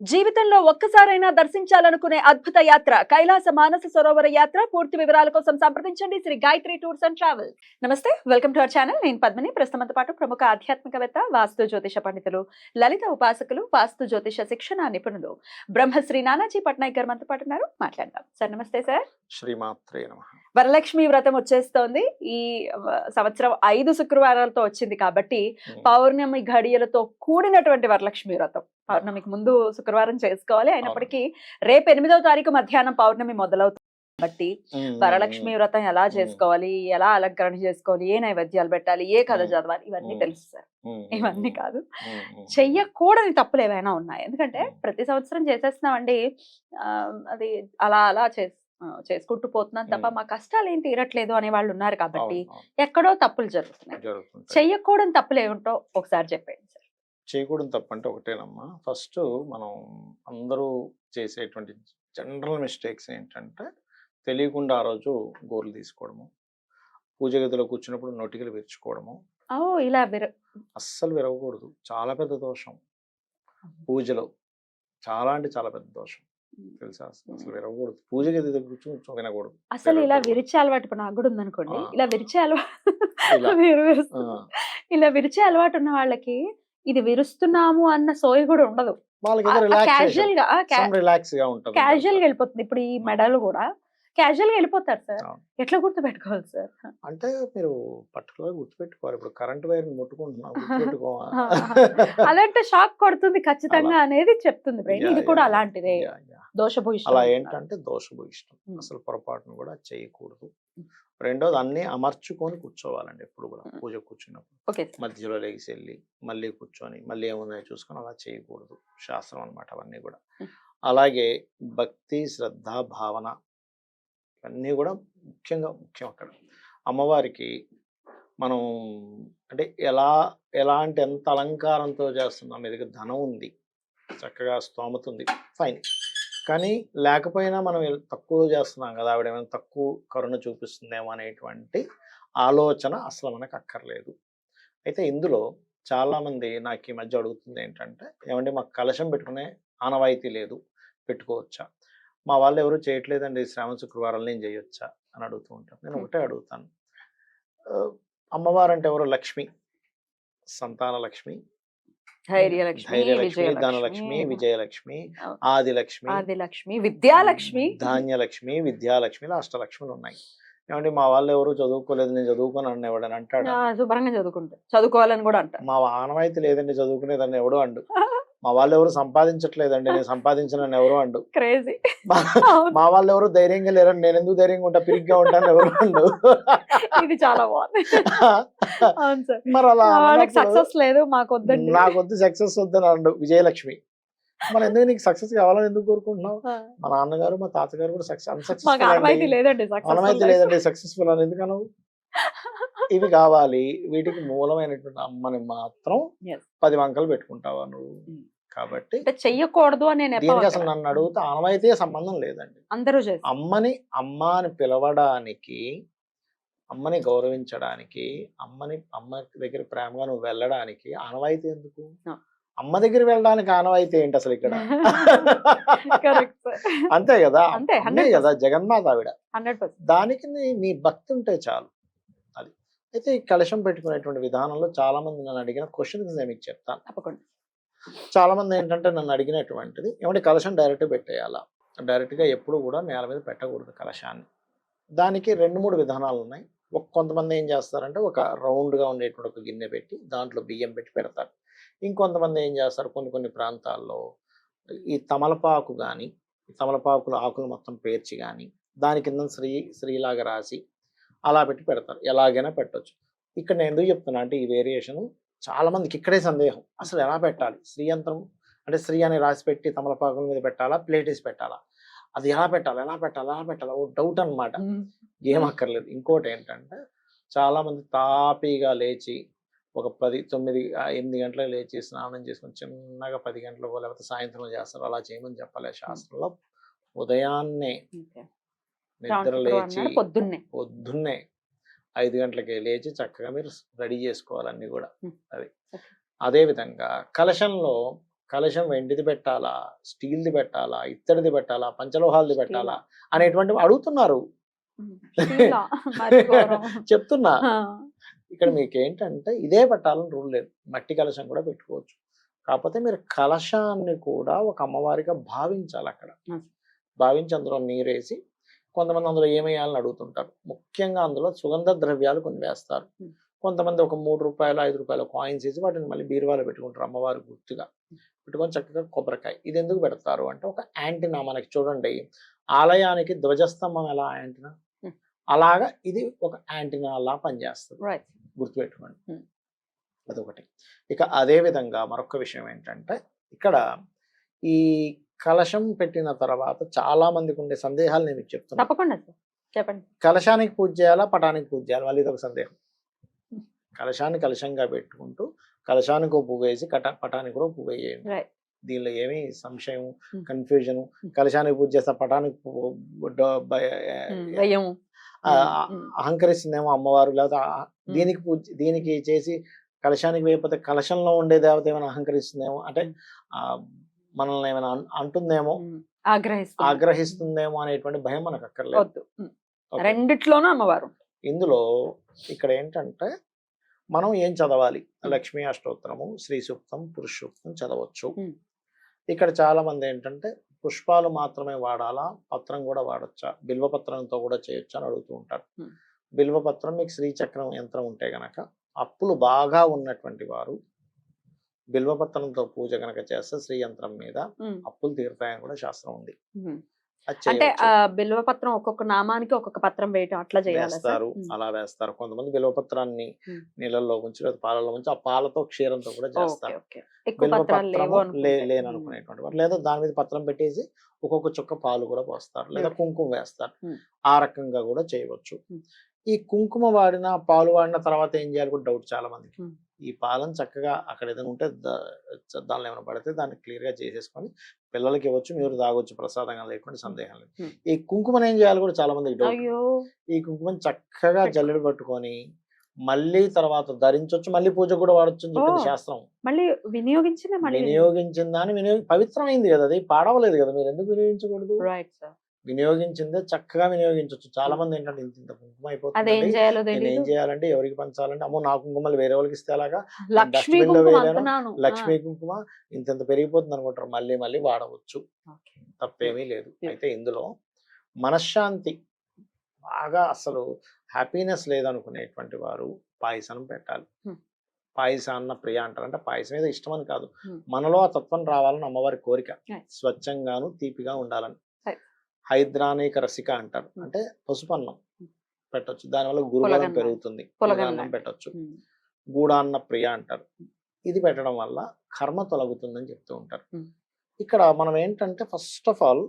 జీవితంలో ఒక్కసారైనా దర్శించాలనుకునే అద్భుత యాత్ర కైలాస మానస సరోవర యాత్ర. పూర్తి వివరాల కోసం సంప్రదించండి. Shri Gayatri tours and travel నమస్తే వెల్కమ్ టు అవర్ ఛానల్. నేను పద్మిని. ప్రస్తుతంతో పాటు ప్రముఖ ఆధ్యాత్మికవేత్త వాస్తు జ్యోతిష పండితులు లలిత ఉపాసకులు వాస్తు జ్యోతిష శిక్షణ నిపుణులు బ్రహ్మశ్రీ నానాజీ పట్నాయక్ గారు మనతో పాటు ఉన్నారు. మాట్లాడదాం. సార్ నమస్తే సార్. శ్రీమాత్రే నమ. వరలక్ష్మి వ్రతం వచ్చేస్తోంది. ఈ సంవత్సరం ఐదు శుక్రవారాలతో వచ్చింది కాబట్టి పౌర్ణమి ఘడియలతో కూడినటువంటి వరలక్ష్మి వ్రతం. పౌర్ణమికి ముందు శుక్రవారం చేసుకోవాలి. అయినప్పటికీ రేపు ఎనిమిదవ తారీఖు మధ్యాహ్నం పౌర్ణమి మొదలవుతుంది. కాబట్టి వరలక్ష్మి వ్రతం ఎలా చేసుకోవాలి? ఎలా అలంకరణ చేసుకోవాలి? ఏ నైవేద్యాలు పెట్టాలి? ఏ కథ. చదవాలి? ఇవన్నీ. తెలుసు సార్. ఇవన్నీ కాదు. చెయ్య చెయ్యకూడని తప్పులు ఏవైనా ఉన్నాయి. ఎందుకంటే. ప్రతి సంవత్సరం చేసేస్తున్నామండి. అది అలా అలా చేస్ చేసుకుంటూ పోతున్నాం తప్ప. మా కష్టాలు ఏం తీరట్లేదు అనే వాళ్ళు ఉన్నారు కాబట్టి ఎక్కడో తప్పులు జరుగుతున్నాయి. చెయ్యకూడని తప్పులు ఏమిటో ఒకసారి చెప్పండి సార్. చేయకూడదు తప్పు అంటే ఒకటేనమ్మా. ఫస్ట్ మనం అందరూ చేసేటువంటి జనరల్ మిస్టేక్స్ ఏంటంటే తెలియకుండా ఆ రోజు గోర్లు తీసుకోవడము పూజ గదిలో కూర్చున్నప్పుడు నొటికలు విరుచుకోవడము. ఓ ఇలా విర- అస్సలు విరవకూడదు. చాలా పెద్ద దోషం. పూజలో చాలా అంటే చాలా పెద్ద దోషం. తెలుసా? అసలు విరవకూడదు. పూజ గది దగ్గర కూర్చొని వినకూడదు అసలు ఇలా. విరిచే అలవాటు ఇప్పుడు నాకు కూడా ఉందనుకోండి. ఇలా విరిచే అలవాటు ఇలా విరిచే అలవాటు ఉన్న వాళ్ళకి ఇది విరుస్తున్నాము అన్న సోయి కూడా ఉండదు. క్యాజువల్గా క్యాజువల్గా వెళ్ళిపోతుంది. ఇప్పుడు ఈ మెడల్ కూడా క్యాజువల్గా వెళ్ళిపోతారు సార్. ఎట్లా గుర్తు పెట్టుకోవాలి సార్ అంటే మీరు పర్టికులర్ గుర్తుపెట్టుకోవాలి. ఇప్పుడు కరెంట్ వైర్ ముట్టుకుంటున్నాం గుర్తుపెట్టుకోవా అలాంటి షాక్ కొడుతుంది ఖచ్చితంగా అనేది చెప్తుంది బ్రెయిన్ ఇది కూడా అలాంటిదే. దోషభూయిష్టం అలా. ఏంటంటే దోషభూయిష్టం. అసలు పొరపాటును కూడా చేయకూడదు. రెండోది అన్ని అమర్చుకొని కూర్చోవాలండి ఎప్పుడు కూడా. పూజ కూర్చున్నప్పుడు. మధ్యలో లేచి వెళ్ళి మళ్ళీ కూర్చొని మళ్ళీ ఏమున్నాయో చూసుకొని అలా చేయకూడదు శాస్త్రం అన్నమాట అవన్నీ కూడా. అలాగే భక్తి శ్రద్ధ భావన ఇవన్నీ కూడా ముఖ్యంగా ముఖ్యం అక్కడ. అమ్మవారికి మనం అంటే ఎలా ఎలాంటి ఎంత అలంకారంతో చేస్తున్నాం? దగ్గర ధనం ఉంది. చక్కగా స్తోమత ఉంది. ఫైన్. కానీ లేకపోయినా మనం తక్కువ చేస్తున్నాం కదా! ఆవిడ ఏమైనా తక్కువ కరుణ చూపిస్తుందేమో అనేటువంటి ఆలోచన అసలు మనకు అక్కర్లేదు. అయితే ఇందులో చాలామంది నాకు ఈ మధ్య అడుగుతుంది ఏంటంటే ఏమంటే మాకు కలశం పెట్టుకునే ఆనవాయితీ లేదు పెట్టుకోవచ్చా? మా వాళ్ళు ఎవరు చేయట్లేదండి శ్రావణ శుక్రవారం నేను చేయొచ్చా? అని అడుగుతూ ఉంటాను నేను ఒకటే అడుగుతాను. అమ్మవారు అంటే ఎవరు? లక్ష్మి. సంతాన లక్ష్మి. ధైర్యలక్ష్మి ధనలక్ష్మి విజయలక్ష్మి. ఆదిలక్ష్మి ఆదిలక్ష్మి విద్యాలక్ష్మి ధాన్యలక్ష్మి విద్యాలక్ష్మి అష్టలక్ష్మిలు ఉన్నాయి. ఏమంటే మా వాళ్ళు ఎవరు చదువుకోలేదు నేను చదువుకొని అన్న ఎవడని అంటాడు? శుభ్రంగా చదువుకుంటారు చదువుకోవాలని కూడా అంటారు మా ఆనవాయితీ లేదండి చదువుకునేదని ఎవడు అండు. మా వాళ్ళు ఎవరు సంపాదించట్లేదండి నేను సంపాదించనని ఎవరు అండు క్రేజీ. మా- వాళ్ళు ఎవరు ధైర్యంగా లేరండి నేను ఎందుకు ధైర్యంగా ఉంటా పిరిగ్గా ఉంటాను ఎవరు అండు ఇది చాలా బాగుంది. మరి అలా సక్సెస్ లేదు మాకు వద్దండి నాకు వద్దు సక్సెస్ వద్దని అండు విజయలక్ష్మి. మరి ఎందుకు నీకు సక్సెస్ కావాలని ఎందుకు కోరుకుంటున్నావు? మా నాన్నగారు మా తాతగారు కూడా సక్సెస్ అన్సక్సెస్ఫుల్ లేదండి సక్సెస్ఫుల్ అని ఎందుకనవు ఇవి కావాలి. వీటికి మూలమైనటువంటి అమ్మని మాత్రం. పది వంకలు పెట్టుకుంటావా నువ్వు? Mm. కాబట్టి చెయ్యకూడదు అని దీనికి అసలు నన్ను అడిగితే ఆనవాయితీ సంబంధం లేదండి. అందరూ అమ్మని అమ్మ అని పిలవడానికి అమ్మని గౌరవించడానికి అమ్మని అమ్మ దగ్గర ప్రేమగా నువ్వు వెళ్ళడానికి ఆనవాయితీ ఎందుకు. అమ్మ దగ్గర వెళ్ళడానికి ఆనవాయితీ ఏంటి అసలు ఇక్కడ? అంతే కదా? అంతే, అమ్మే 100%. కదా జగన్మాత ఆవిడ. దానికి నీ భక్తి ఉంటే చాలు. అది. అయితే ఈ కలశం పెట్టుకునేటువంటి విధానంలో చాలా మంది నన్ను అడిగిన క్వశ్చన్స్ నేను మీకు చెప్తాను. తప్పకుండా. చాలా మంది ఏంటంటే నన్ను అడిగినటువంటిది ఏమంటే కలశం డైరెక్ట్ పెట్టేయాలా? డైరెక్ట్గా ఎప్పుడు కూడా నేల మీద పెట్టకూడదు కలశాన్ని. దానికి రెండు మూడు విధానాలు ఉన్నాయి. ఒక కొంతమంది ఏం చేస్తారంటే ఒక రౌండ్గా ఉండేటువంటి ఒక గిన్నె పెట్టి దాంట్లో బియ్యం పెట్టి పెడతారు. ఇంకొంతమంది ఏం చేస్తారు? కొన్ని కొన్ని ప్రాంతాల్లో ఈ తమలపాకు కానీ తమలపాకుల ఆకులు మొత్తం పేర్చి కానీ దాని కింద శ్రీ శ్రీలాగా రాసి అలా పెట్టి పెడతారు. ఎలాగైనా పెట్టొచ్చు. ఇక్కడ నేను ఎందుకు చెప్తున్నా అంటే ఈ వేరియేషన్ చాలా మందికి ఇక్కడే సందేహం. అసలు ఎలా పెట్టాలి? శ్రీ యంత్రం అంటే శ్రీ అని రాసి పెట్టి తమలపాకుల మీద పెట్టాలా? ప్లేట్ వేసి పెట్టాలా? అది ఎలా పెట్టాలి? ఎలా పెట్టాలి? ఎలా పెట్టాలి? ఓ డౌట్ అన్నమాట. ఏం అక్కర్లేదు. ఇంకోటి ఏంటంటే చాలా మంది తాపీగా లేచి ఒక పది తొమ్మిది ఎనిమిది గంటలకు లేచి స్నానం చేసుకొని చిన్నగా పది గంటలకు లేకపోతే సాయంత్రం చేస్తారు. అలా చేయమని చెప్పలే శాస్త్రంలో. ఉదయాన్నే నిద్ర లేచి పొద్దున్నే. పొద్దున్నే ఐదు గంటలకే లేచి చక్కగా మీరు రెడీ చేసుకోవాలి అన్ని కూడా. అది. Okay. అదే విధంగా కలశంలో కలశం వెండిది పెట్టాలా? స్టీల్ది పెట్టాలా? ఇత్తడిది పెట్టాలా? పంచలోహాలది పెట్టాలా? అనేటువంటివి అడుగుతున్నారు. చెప్తున్నా. ఇక్కడ మీకు ఏంటంటే ఇదే పెట్టాలని రూల్ లేదు. మట్టి కలశం కూడా పెట్టుకోవచ్చు. కాకపోతే మీరు కలశాన్ని కూడా ఒక అమ్మవారిగా భావించాలి అక్కడ. భావించి అందులో నీరేసి కొంతమంది అందులో ఏమేయాలని అడుగుతుంటారు. ముఖ్యంగా అందులో సుగంధ ద్రవ్యాలు కొన్ని వేస్తారు. కొంతమంది ఒక మూడు రూపాయలు ఐదు రూపాయల కాయిన్స్ వేసి వాటిని మళ్ళీ బీరువాలో పెట్టుకుంటారు అమ్మవారి గుర్తుగా. పెట్టుకొని చక్కగా కొబ్బరికాయ. ఇది ఎందుకు పెడతారు అంటే ఒక యాంటీనా మనకి చూడండి. ఆలయానికి ధ్వజస్తంభం ఎలా యాంటీనా. అలాగా ఇది ఒక యాంటీనా లా పనిచేస్తుంది. గుర్తుపెట్టుకోండి. అదొకటి. ఇక అదే విధంగా మరొక విషయం ఏంటంటే ఇక్కడ ఈ కలశం పెట్టిన తర్వాత చాలా మందికి ఉండే సందేహాలు నేను మీకు చెప్తున్నా. తప్పకుండా చెప్పండి. కలశానికి పూజ చేయాలా? పటానికి పూజ చేయాలి? మళ్ళీ ఇదొక సందేహం. కలశాన్ని కలశంగా పెట్టుకుంటూ కలశానికి ఒక పువ్వు వేసి కట పటానికి కూడా వేయండి Right. దీనిలో ఏమీ సంశయం. కన్ఫ్యూజన్. కలశానికి పూజ చేస్తే పటానికి అహంకరిస్తుందేమో అమ్మవారు ఆ- దీనికి పూజ దీనికి చేసి కలశానికి వేయకపోతే కలశంలో ఉండే దేవత ఏమైనా అహంకరిస్తుందేమో అంటే ఆ, మనల్ని ఏమైనా అంటుందేమో ఆగ్రహిస్తుందేమో అనేటువంటి భయం మనకు అక్కర్లేదు. రెండిట్లోనూ అమ్మవారు ఇందులో ఇక్కడ ఏంటంటే మనం ఏం చదవాలి? లక్ష్మీ అష్టోత్తరము శ్రీ సూక్తం పురుష సూక్తం చదవచ్చు. ఇక్కడ చాలా మంది ఏంటంటే పుష్పాలు మాత్రమే వాడాలా? పత్రం కూడా వాడొచ్చా? బిల్వపత్రంతో కూడా చేయొచ్చా అని అడుగుతూ ఉంటారు. Hmm. బిల్వపత్రం మీకు శ్రీచక్రం యంత్రం ఉంటే గనక అప్పులు బాగా ఉన్నటువంటి వారు బిల్వపత్రంతో పూజ గనక చేస్తే శ్రీ యంత్రం మీద అప్పులు తీరుతాయని కూడా శాస్త్రం ఉంది అంటే చేయొచ్చు. ఆ బిల్వ పత్రం ఒక్కొక్క నామానికి ఒక్కొక్క పత్రం వేయటం అట్లా చేయాలి వేస్తారు అలా వేస్తారు కొంతమంది బిల్వపత్రాన్ని. నీళ్ళల్లో ఉంచి లేదా పాలలో ఉంచి ఆ పాలతో క్షీరంతో కూడా చేస్తారు. లేననుకునేటువంటి వారు లేదా దాని మీద పత్రం పెట్టేసి ఒక్కొక్క చుక్క పాలు కూడా పోస్తారు లేదా. కుంకుమ వేస్తారు. ఆ రకంగా కూడా చేయవచ్చు. ఈ కుంకుమ వాడిన పాలు వాడిన తర్వాత ఏం చేయాలి కూడా డౌట్ చాలా మందికి. ఈ పాలను చక్కగా అక్కడ ఏదైనా ఉంటే దానిలో ఏమైనా పడితే దాన్ని క్లియర్గా చేసేసుకొని పిల్లలకి ఇవ్వచ్చు మీరు తాగొచ్చు ప్రసాదంగా లేకుండా సందేహం లేదు. ఈ కుంకుమను ఏం చేయాలి కూడా చాలా మందికి డౌట్ ఈ కుంకుమని చక్కగా జల్లెడ పట్టుకొని మళ్ళీ తర్వాత ధరించవచ్చు మళ్ళీ పూజ కూడా వాడచ్చు అని చెప్పింది. శాస్త్రం. మళ్ళీ వినియోగించిందే మళ్ళీ వినియోగించిన దాన్ని వినియోగ పవిత్రమైంది కదా అది పాడవలేదు కదా మీరు ఎందుకు వినియోగించకూడదు? రైట్ సార్ వినియోగించిందే చక్కగా వినియోగించవచ్చు చాలా మంది ఏంటంటే ఇంత ఇంత కుంకుమ అయిపోతుంది నేను ఏం చేయాలంటే ఎవరికి పంచాలంటే అమ్మో నా కుంకుమలు వేరే వాళ్ళకి ఇస్తే అలాగా లో వేయలేను. లక్ష్మీ కుంకుమ ఇంత ఇంత పెరిగిపోతుంది అనుకుంటారు మళ్ళీ మళ్ళీ వాడవచ్చు. తప్పేమీ లేదు. అయితే ఇందులో మనశ్శాంతి బాగా అసలు హ్యాపీనెస్ లేదనుకునేటువంటి వారు పాయసం పెట్టాలి Hmm. పాయసం అన్న ప్రియ అంటారు అంటే పాయసం మీద ఇష్టం అని కాదు Hmm. మనలో ఆ తత్వం రావాలని అమ్మవారి కోరిక. స్వచ్ఛంగాను తీపిగా ఉండాలని. హైద్రానిక రసిక అంటారు. అంటే పసుపన్నం. పెట్టొచ్చు దానివల్ల గురుబలం. పెరుగుతుంది పులగన్నం. పెట్టొచ్చు గూడాన్న ప్రియ అంటారు ఇది పెట్టడం వల్ల కర్మ తొలగుతుందని చెప్తూ ఉంటారు. ఇక్కడ మనం ఏంటంటే ఫస్ట్ ఆఫ్ ఆల్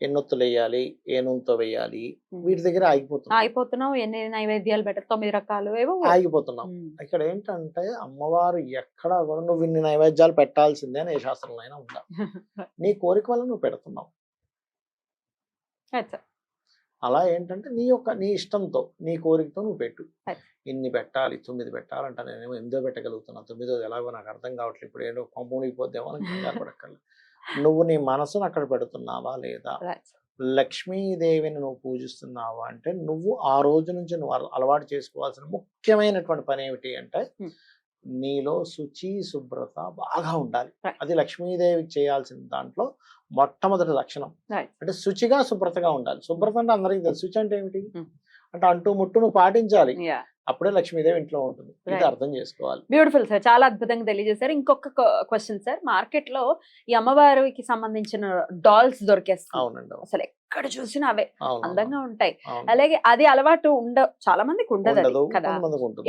ఎన్నొత్తులు వేయాలి ఏ నూనెతో వేయాలి. వీటి దగ్గర ఆగిపోతున్నాం అయిపోతున్నావు ఎన్ని నైవేద్యాలు పెట్టరు తొమ్మిది రకాలు ఏవో ఆగిపోతున్నాం ఇక్కడ ఏంటంటే అమ్మవారు ఎక్కడా కూడా నువ్వు ఇన్ని నైవేద్యాలు పెట్టాల్సిందే అని ఏ శాస్త్రంలో అయినా ఉందా నీ కోరిక వల్ల నువ్వు పెడుతున్నావు. అలా ఏంటంటే నీ యొక్క నీ ఇష్టంతో నీ కోరికతో నువ్వు పెట్టు. ఇన్ని పెట్టాలి తొమ్మిది పెట్టాలంట నేనేమో ఎనిమిదో పెట్టగలుగుతున్నా తొమ్మిదో ఎలాగో నాకు అర్థం కావట్లేదు ఇప్పుడు ఏదో కొమ్మునిపోద్దేమో అని కంగారు పడక్కర్లేదు నువ్వు నీ మనసును అక్కడ పెడుతున్నావా లేదా. లక్ష్మీదేవిని నువ్వు పూజిస్తున్నావా అంటే నువ్వు ఆ రోజు నుంచి నువ్వు అల- అలవాటు చేసుకోవాల్సిన ముఖ్యమైనటువంటి పని ఏమిటి అంటే Hmm. నీలో శుచి శుభ్రత బాగా ఉండాలి. అది లక్ష్మీదేవికి చేయాల్సిన దాంట్లో మొట్టమొదటి లక్షణం. అంటే శుచిగా శుభ్రతగా ఉండాలి శుభ్రత అంటే అందరికీ తెలుసు శుచి అంటే ఏమిటి Hmm. అంటే అంటూ ముట్టు నువ్వు పాటించాలి. అప్పుడే లక్ష్మీదేవి ఇంట్లో ఉంటుంది. ఇది. అర్థం చేసుకోవాలి. బ్యూటిఫుల్ సార్ చాలా అద్భుతంగా తెలియజేశారు. ఇంకొక క్వశ్చన్ సార్ మార్కెట్లో ఈ అమ్మవారికి సంబంధించిన డాల్స్ దొరికేస్తాయి. అవునండి అవును. అసలు ఎక్కడ చూసినా అవే. అందంగా ఉంటాయి. అలాగే అది అలవాటు ఉండ చాలా మందికి ఉండదు కదా.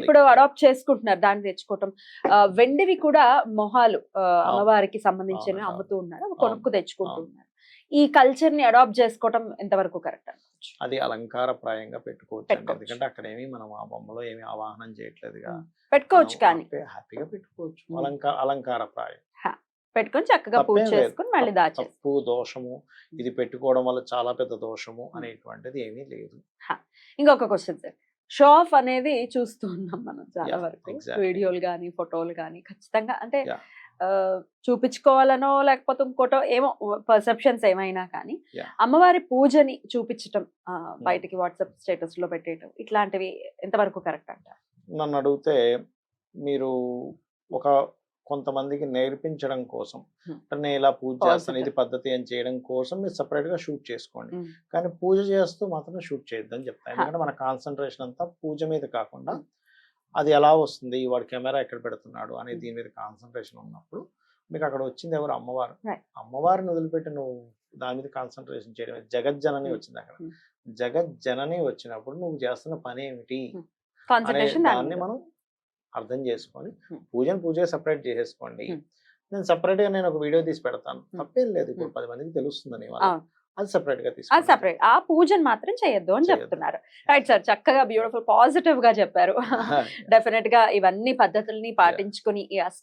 ఇప్పుడు అడాప్ట్ చేసుకుంటున్నారు దాన్ని తెచ్చుకోవటం. వెండివి కూడా మొహాలు అమ్మవారికి సంబంధించిన అవును, అమ్ముతూ ఉన్నారు. కొనుక్కు తెచ్చుకుంటున్నారు ఈ కల్చర్ని అడాప్ట్ చేసుకోవటం ఎంతవరకు కరెక్ట్ అనుకోవచ్చు అది అలంకారప్రాయంగా పెట్టుకోవచ్చు. పెట్టుకోవచ్చు. ఎందుకంటే అక్కడ ఏమి మనం ఆ బొమ్మలో ఏమి ఆవాహనం చేయట్లేదుగా. పెట్టుకోవచ్చు కానీ. హ్యాపీ- హ్యాపీగా పెట్టుకోవచ్చు. అలంకార అలంకారప్రాయం. పెట్టుకొని చక్కగా పూజ. చేసుకుని మళ్ళీ దాచేసి తప్పు దోషము ఇది పెట్టుకోవడం వల్ల చాలా పెద్ద దోషము అనేటువంటిది ఏమీ లేదు. ఇంకొక క్వశ్చన్ సార్. షో ఆఫ్ అనేది చూస్తూ ఉన్నాం మనం చాలా వరకు. వీడియోలు కానీ ఫోటోలు కానీ ఖచ్చితంగా అంటే చూపించుకోవాలనో లేకపోతే ఇంకోటో ఏమో పర్సెప్షన్స్ ఏమైనా కానీ. అమ్మవారి పూజని చూపించటం బయటికి వాట్సాప్ స్టేటస్లో పెట్టేయటం ఇట్లాంటివి ఎంతవరకు కరెక్ట్ అంటారు నన్ను అడిగితే మీరు ఒక కొంతమందికి నేర్పించడం కోసం. అంటే నేను ఇలా పూజ చేస్తాను ఇది. పద్ధతి అని చేయడం కోసం మీరు separate గా షూట్ చేసుకోండి. కానీ పూజ చేస్తూ మాత్రం షూట్ చేయొద్దని చెప్తాను. ఎందుకంటే మన కాన్సన్ట్రేషన్ అంతా పూజ మీద కాకుండా అది ఎలా వస్తుంది వాడు కెమెరా ఎక్కడ పెడుతున్నాడు అనే Hmm. దీని మీద కాన్సన్ట్రేషన్ ఉన్నప్పుడు మీకు అక్కడ వచ్చింది ఎవరు అమ్మవారు. అమ్మవారిని వదిలిపెట్టి నువ్వు దాని మీద కాన్సన్ట్రేషన్ చేయడం జగజ్జనని. వచ్చింది అక్కడ. జగజ్జనని వచ్చినప్పుడు నువ్వు చేస్తున్న పని ఏమిటి దాన్ని మనం అర్థం చేసుకొని. పూజను పూజగా సపరేట్ చేసేసుకోండి. నేను separate గా నేను ఒక వీడియో తీసి పెడతాను. తప్పేం లేదు ఇప్పుడు. పది మందికి తెలుస్తుందని వాళ్ళ. అది separate గా అది సపరేట్ ఆ పూజను మాత్రం చేయొద్దు అని. చెప్తున్నారు. రైట్ సార్ చక్కగా బ్యూటిఫుల్ పాజిటివ్గా చెప్పారు. డెఫినెట్గా ఇవన్నీ పద్ధతుల్ని పాటించుకుని